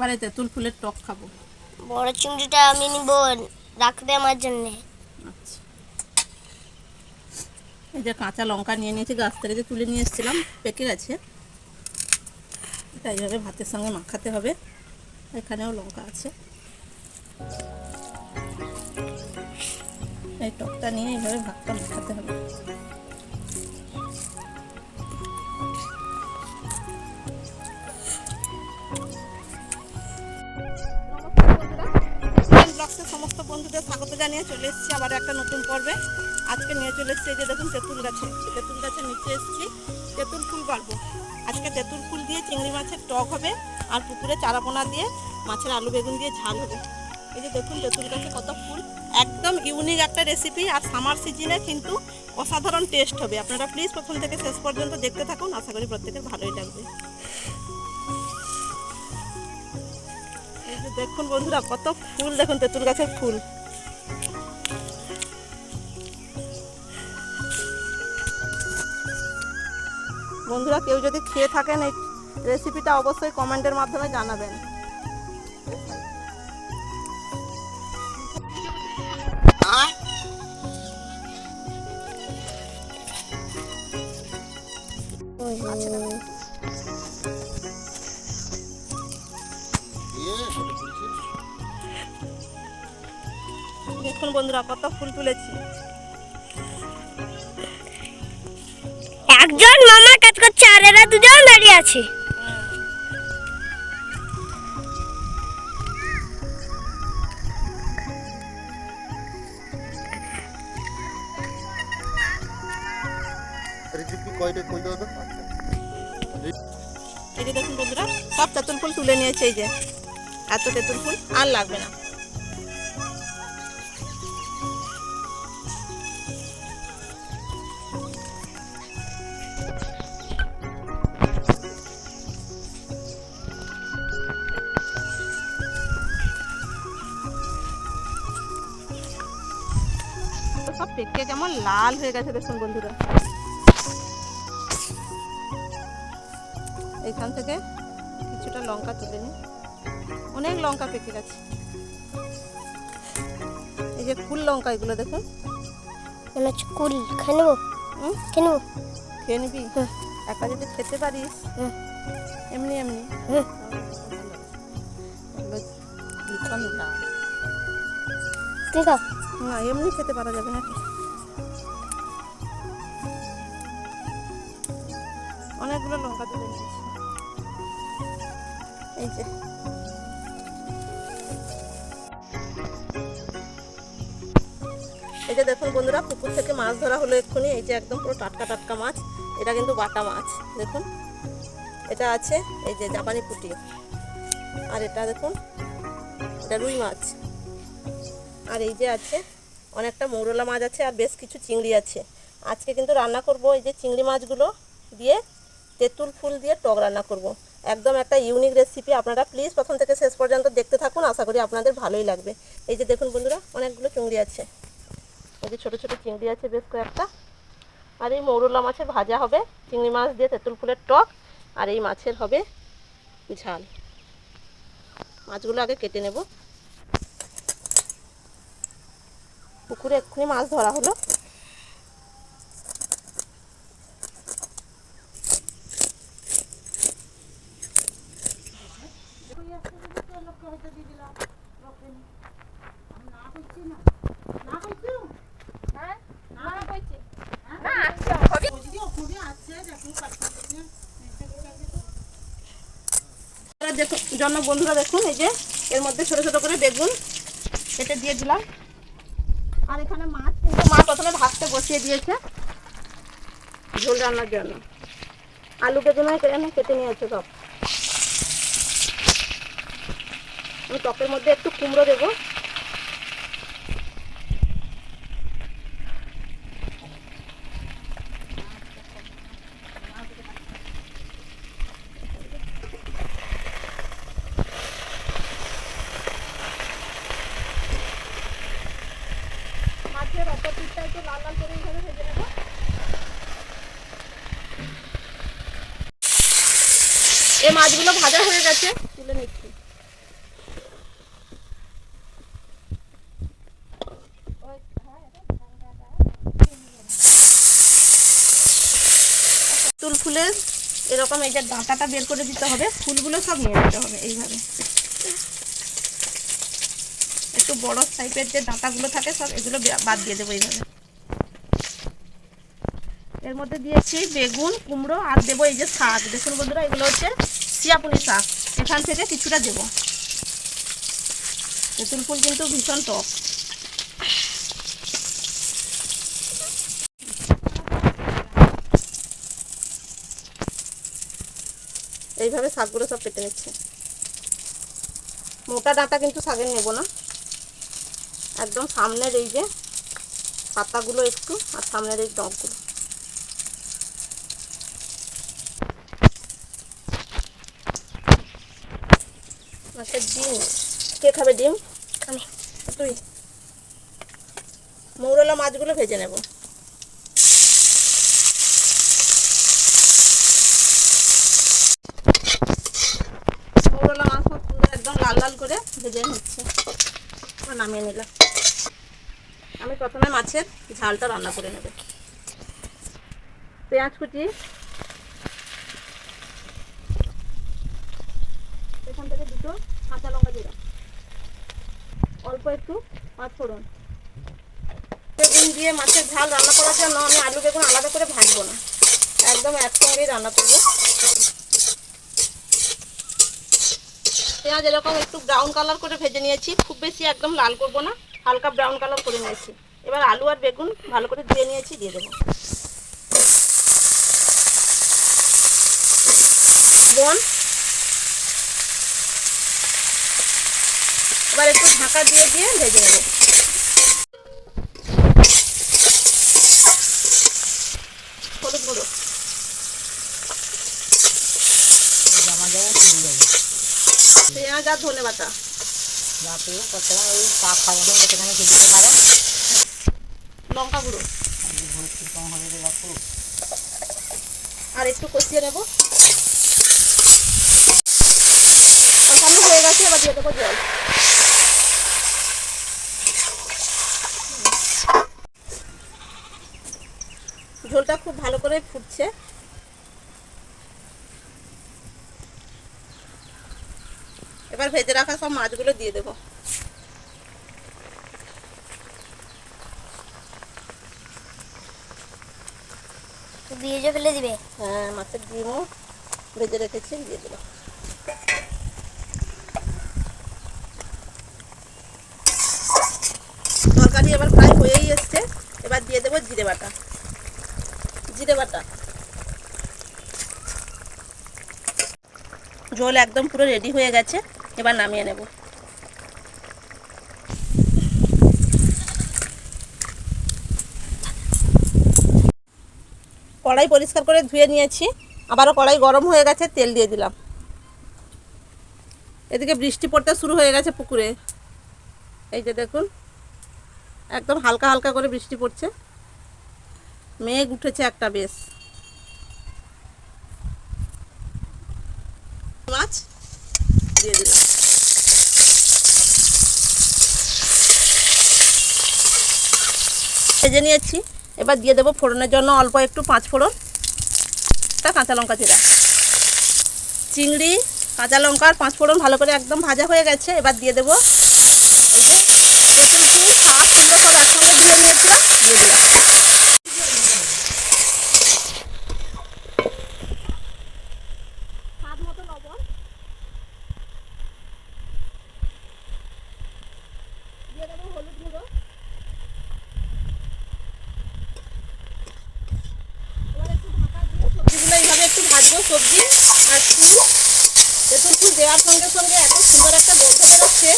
এবারে তেঁতুল ফুলের টক খাব। বড় চিংড়িটা আমি নিব রাখবে আমার জন্য। আচ্ছা। এই যে কাঁচা লঙ্কা নিয়ে নিয়েছি গাছ থেকে যে তুলে নিয়ে এসেছিলাম পেকে গেছে। এটা এইভাবে ভাতের সঙ্গে মাখাতে হবে। এখানেও লঙ্কা আছে। এই টকটা নিয়ে এইভাবে ভাতটা মাখাতে হবে। বন্ধুদের স্বাগত জানিয়ে চলে এসেছি আবার একটা নতুন পর্বে। আজকে নিয়ে চলে এসেছি যে দেখুন তেঁতুল গাছে। তেঁতুল গাছের নিচে এসেছি। তেঁতুল ফুল পারব আজকে তেঁতুল ফুল দিয়ে চিংড়ি মাছের টক হবে আর পুকুরে চারাপোনা দিয়ে মাছের আলু বেগুন দিয়ে ঝাল হবে। এই যে দেখুন তেঁতুল গাছে কত ফুল। একদম ইউনিক একটা রেসিপি আর সামার সিজনে কিন্তু অসাধারণ টেস্ট হবে। আপনারা প্লিজ প্রথম থেকে শেষ পর্যন্ত দেখতে থাকুন। আশা করি প্রত্যেকের ভালোই লাগবে। দেখুন বন্ধুরা, কত ফুল, দেখুন তেঁতুল গাছের ফুল। বন্ধুরা, কেউ যদি খেয়ে থাকেন এই রেসিপিটা অবশ্যই কমেন্টের মাধ্যমে জানাবেন। বন্ধুরা কত ফুল তুলেছি। একজন মামা কাজ করছে আর এরা দুজন দাঁড়িয়ে আছে। এই যে দেখুন বন্ধুরা সব তেঁতুল ফুল তুলে নিয়েছে এই যে। এত তেঁতুল ফুল আর লাগবে না। তো সব কেমন লাল হয়ে গেছে দেখুন বন্ধুরা। এখান থেকে কিছুটা লঙ্কা তুলে নিই। অনেক লঙ্কা পেকে গেছে। এই যে ফুল লঙ্কা এগুলো দেখুন। কুল খেয়ে নেব? হুম? খেয়ে নেব? খেয়ে নিবি। একা যদি খেতে পারিস। এমনি এমনি। ঠিক আছে না এমনি খেতে পারা যাবে নাকি? অনেকগুলো লঙ্কা তুলে নিয়েছি। এই যে। এই যে দেখুন বন্ধুরা, পুকুর থেকে মাছ ধরা হলো এক্ষুনি। এই যে একদম পুরো টাটকা টাটকা মাছ। এটা কিন্তু বাটা মাছ, দেখুন। এটা আছে, এই যে জাপানি পুঁটি। আর এটা দেখুন, এটা রুই মাছ। আর এই যে আছে, অনেকটা মৌরলা মাছ আছে আর বেশ কিছু চিংড়ি আছে। আজকে কিন্তু রান্না করব এই যে চিংড়ি মাছগুলো দিয়ে তেঁতুল ফুল দিয়ে টক রান্না করব। একদম একটা ইউনিক রেসিপি আপনারা প্লিজ প্রথম থেকে শেষ পর্যন্ত দেখতে থাকুন। আশা করি আপনাদের ভালোই লাগবে। এই যে দেখুন বন্ধুরা, অনেকগুলো চিংড়ি আছে। এই যে ছোটো ছোটো চিংড়ি আছে বেশ কয়েকটা। আর এই মৌরলা মাছের ভাজা হবে। চিংড়ি মাছ দিয়ে তেঁতুল ফুলের টক। আর এই মাছের হবে ঝাল। মাছগুলো আগে কেটে নেব। পুকুরে এক্ষুনি মাছ ধরা হলো এবার দেখুন জন্য বন্ধুরা দেখুন, এই যে এর মধ্যে ছোট ছোট করে বেগুন কেটে দিয়ে দিলাম। আর এখানে মাছ, কিন্তু মা প্রথমে ভাজতে বসিয়ে দিয়েছে ঝোল রান্নার জন্য। আলু বেগুন এখানে কেটে নিয়েছে সব। আমি টকের মধ্যে একটু কুমড়ো দেবো। এই মাছগুলো ভাজা হয়ে গেছে। তুলে নিচ্ছি। তুল ফুলে এরকম এই যে ডাঁটাটা বের করে দিতে হবে, ফুলগুলো সব নিয়ে নিতে হবে এইভাবে। একটু বড় টাইপের যে ডাঁটাগুলো থাকে, সব এগুলো বাদ দিয়ে দেবো এইভাবে। এর মধ্যে দিয়েছি বেগুন, কুমড়ো আর দেবো এই যে শাক। দেখুন বন্ধুরা, এগুলো হচ্ছে সিয়াপুলি শাক। এখান থেকে কিছুটা দেবো। তেঁতুল ফুল কিন্তু ভীষণ টক। এইভাবে শাকগুলো সব কেটে নিচ্ছে। মোটা ডাঁটা কিন্তু শাকের নেব না। একদম সামনের এই যে পাতাগুলো একটু, আর সামনের এই ডগগুলো ডিম। কে খাবে ডিম? আমি। তুই। মৌরলা মাছগুলো ভেজে নেব। মৌরলা মাছ একদম লাল লাল করে ভেজে নিচ্ছে। নামিয়ে নিলাম। আমি প্রথমে মাছের ঝালটা রান্না করে নেব। পেঁয়াজ কুচি এখান থেকে দুটো কাঁচা লঙ্কা দিলাম অল্প একটু পাঁচ ফোড়ন। বেগুন দিয়ে মাছের ঝাল রান্না করার জন্য আমি আলু বেগুন আলাদা করে ভাজবো না। একদম একসঙ্গেই রান্না করব। পেঁয়াজ এরকম একটু ব্রাউন কালার করে ভেজে নিয়েছি। খুব বেশি একদম লাল করব না, হালকা ব্রাউন কালার করে নিয়েছি। এবার আলু আর বেগুন ভালো করে ধুয়ে নিয়েছি, দিয়ে দেবো। বোন এবার একটু ঢাকা দিয়ে দিয়ে ভেজে নেব। হলুদ গুঁড়ো। আর লঙ্কা গুঁড়ো। আর একটু কষিয়ে নেব। হয়ে গেছে, এবার দিয়ে দেবো জল। ঝোলটা খুব ভালো করে ফুটছে। এবার ভেজে রাখা সব মাছগুলো দিয়ে দেবো। বীজও ফেলে দিবে? হ্যাঁ মাছের ডিমও ভেজে রেখেছি দিয়ে দিলাম তরকারি এবার প্রায় হয়েই এসছে। এবার দিয়ে দেবো জিরে বাটা। জিরে ঝোল একদম পুরো রেডি হয়ে গেছে, এবার নামিয়ে নেব। কড়াই পরিষ্কার করে ধুয়ে নিয়েছি, আবারও কড়াই গরম হয়ে গেছে, তেল দিয়ে দিলাম। এদিকে বৃষ্টি পড়তে শুরু হয়ে গেছে পুকুরে। এই যে দেখুন, একদম হালকা হালকা করে বৃষ্টি পড়ছে। মেঘ উঠেছে একটা বেশ। মাছ দিয়ে দিলাম। ভেজে নিয়েছি। এবার দিয়ে দেবো ফোড়নের জন্য অল্প একটু পাঁচ ফোড়ন। একটা কাঁচা লঙ্কা চিরা। চিংড়ি, কাঁচা লঙ্কা আর পাঁচ ফোড়ন ভালো করে একদম ভাজা হয়ে গেছে। এবার দিয়ে দেবো এই যে ফুল শাক কুমড়ো সব একসঙ্গে ধুয়ে নিয়েছিলাম দিয়ে দিলাম স্বাদ মতো লবণ দিয়ে দেবো হলুদ গুঁড়ো এবার একটু ঢাকা দিয়ে সবজিগুলো এইভাবে একটু ভাজবো সবজি আর ফুল তেঁতুল ফুল দেওয়ার সঙ্গে সঙ্গে এত সুন্দর একটা গন্ধ বেরোচ্ছে।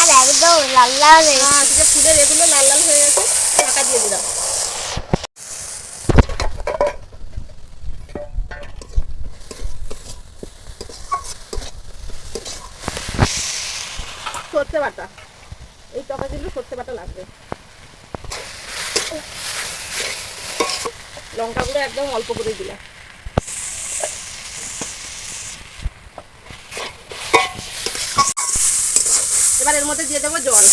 আর একদম লাল লাল আজকে ফুলের এগুলো লাল লাল হয়ে গেছে ঢাকা দিয়ে দিলাম। সর্ষে বাটা। এই তরকারিগুলো সর্ষে বাটা লাগবে। লঙ্কা গুঁড়ো একদম অল্প করে দিলাম। এবার এর মধ্যে দিয়ে দেবো জল।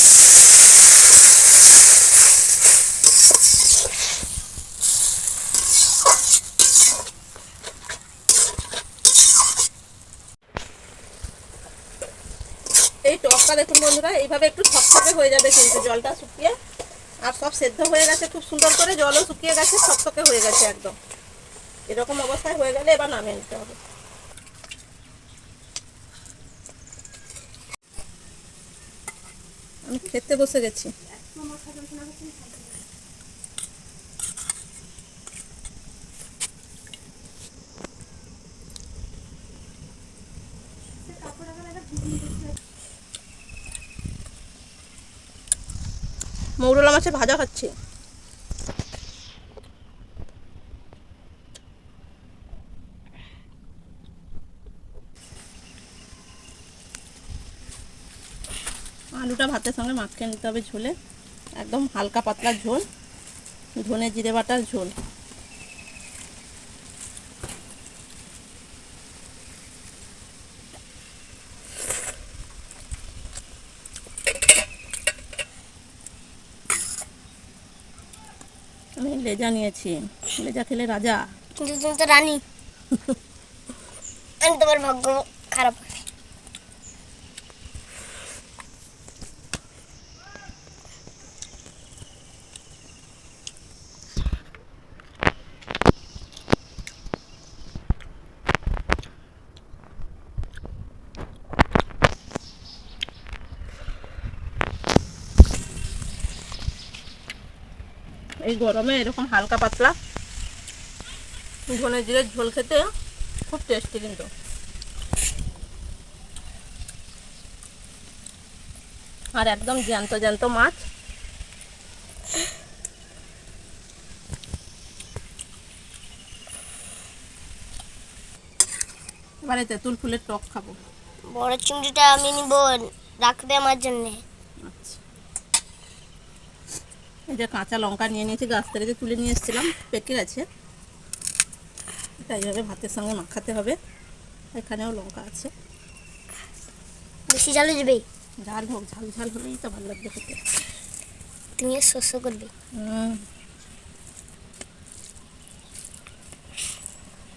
এই টকটা দেখুন বন্ধুরা, এইভাবে একটু ছপছপে হয়ে যাবে কিন্তু জলটা শুকিয়ে। আর সব সেদ্ধ হয়ে গেছে, খুব সুন্দর করে জলও শুকিয়ে গেছে, থকথকে হয়ে গেছে একদম। এরকম অবস্থায় হয়ে গেলে এবার নামিয়ে নিতে হবে। আমি খেতে বসে গেছি। মৌরলা মাছের ভাজা খাচ্ছে। আলুটা ভাতের সঙ্গে মাখিয়ে নিতে হবে ঝোলে। একদম হালকা পাতলা ঝোল। ধনে জিরে বাটার ঝোল। লেজা নিয়েছি। লেজা খেলে রাজা। কিন্তু তুমি তো রানী। আমি তোমার ভাগ্য খারাপ এই গরমে এরকম হালকা পাতলা। ধনে জিরের ঝোল খেতে খুব টেস্টি কিন্তু। আর একদম জ্যান্ত জ্যান্ত মাছ। এবারে তেঁতুল ফুলের টক খাব। বড় চিংড়িটা আমি নিব রাখবে আমার জন্যে আচ্ছা এই যে কাঁচা লঙ্কা নিয়ে নিয়েছি গাছ থেকে তুলে নিয়ে এসেছিলাম পেকে গেছে। এটা এইভাবে ভাতের সঙ্গে মাখাতে হবে। এখানেও লঙ্কা আছে। বেশি ঝালু যাবে ঝাল হোক ঝাল ঝাল হলেই তো ভালো লাগবে খেতে। তুমি শস্য করবে?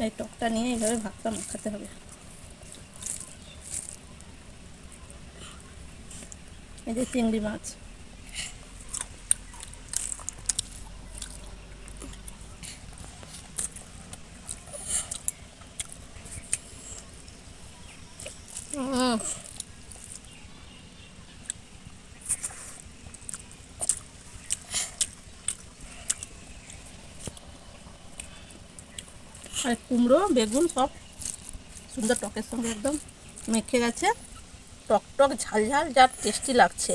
এই টকটা নিয়ে এইভাবে ভাতটা মাখাতে হবে। এই যে চিংড়ি মাছ। আর কুমড়ো, বেগুন সব সুন্দর টকের সঙ্গে একদম মেখে গেছে। টক টক ঝাল ঝাল যা টেস্টি লাগছে।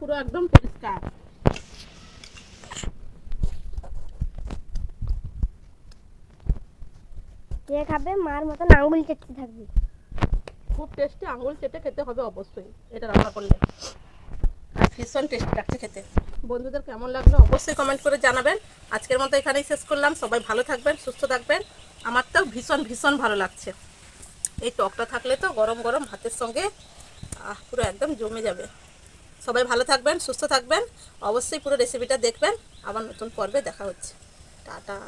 পুরো একদম পরিষ্কার। যে খাবে? মার মতন আঙুল চেটতে থাকবে। খুব টেস্টি আঙুল চেটে খেতে হবে অবশ্যই এটা রান্না করলে। আর ভীষণ টেস্টি লাগছে খেতে। বন্ধুদের কেমন লাগল অবশ্যই কমেন্ট করে জানাবেন। আজকের মতো এখানেই শেষ করলাম। সবাই ভালো থাকবেন সুস্থ থাকবেন। আমার তো ভীষণ ভীষণ ভালো লাগছে। এই টকটা থাকলে তো গরম গরম ভাতের সঙ্গে পুরো একদম জমে যাবে। সবাই ভালো থাকবেন, সুস্থ থাকবেন। অবশ্যই পুরো রেসিপিটা দেখবেন। আবার নতুন পর্বে দেখা হচ্ছে। টাটা।